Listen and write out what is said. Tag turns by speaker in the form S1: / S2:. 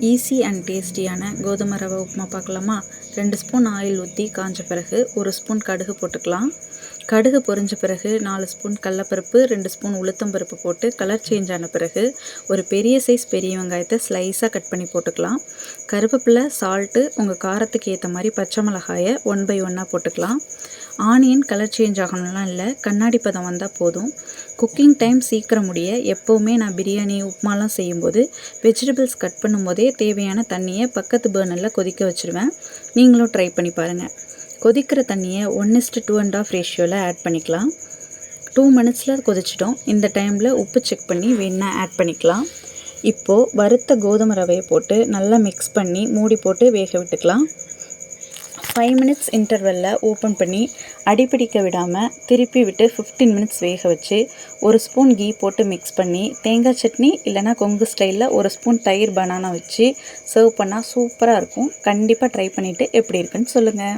S1: Easy and டேஸ்டியான கோதுமை ரவை உப்புமா பார்க்கலாமா? ரெண்டு ஸ்பூன் ஆயில் ஊற்றி காஞ்ச பிறகு ஒரு ஸ்பூன் கடுகு போட்டுக்கலாம். கடுகு பொரிஞ்ச பிறகு நாலு ஸ்பூன் கடலப்பருப்பு ரெண்டு ஸ்பூன் உளுத்தம்பருப்பு போட்டு கலர் சேஞ்ச் ஆன பிறகு ஒரு பெரிய சைஸ் பெரிய வெங்காயத்தை ஸ்லைஸாக கட் பண்ணி போட்டுக்கலாம். கருவேப்பிலை சால்ட்டு உங்கள் காரத்துக்கு ஏற்ற மாதிரி பச்சை மிளகாயை ஒன் பை ஒன்னாக போட்டுக்கலாம். ஆனியன் கலர் சேஞ்ச் ஆகணும்லாம் இல்லை கண்ணாடி பதம் வந்தால் போதும். குக்கிங் டைம் சீக்கிரம் முடிய எப்போவுமே நான் பிரியாணி உப்புமாலாம் செய்யும்போது வெஜிடபிள்ஸ் கட் பண்ணும்போதே தேவையான தண்ணியை பக்கத்து பேர்னரில் கொதிக்க வச்சுருவேன். நீங்களும் ட்ரை பண்ணி பாருங்கள் கொதிக்கிற தண்ணியை one is two and half ரேஷியோவில் ஆட் பண்ணிக்கலாம். டூ மினிட்ஸில் கொதிச்சிட்டோம். இந்த டைமில் உப்பு செக் பண்ணி வேணால் ஆட் பண்ணிக்கலாம். இப்போது வறுத்த கோதுமை ரவையை போட்டு நல்லா மிக்ஸ் பண்ணி மூடி போட்டு வேக விட்டுக்கலாம். ஃபைவ் மினிட்ஸ் இன்டர்வெல்லில் ஓப்பன் பண்ணி அடிப்பிடிக்க விடாமல் திருப்பி விட்டு ஃபிஃப்டீன் மினிட்ஸ் வேக வச்சு ஒரு ஸ்பூன் கீ போட்டு மிக்ஸ் பண்ணி தேங்காய் சட்னி இல்லைனா கொங்கு ஸ்டைலில் ஒரு ஸ்பூன் தயிர் பனானா வச்சு சர்வ் பண்ணால் சூப்பராக இருக்கும். கண்டிப்பாக ட்ரை பண்ணிவிட்டு எப்படி இருக்குன்னு சொல்லுங்கள்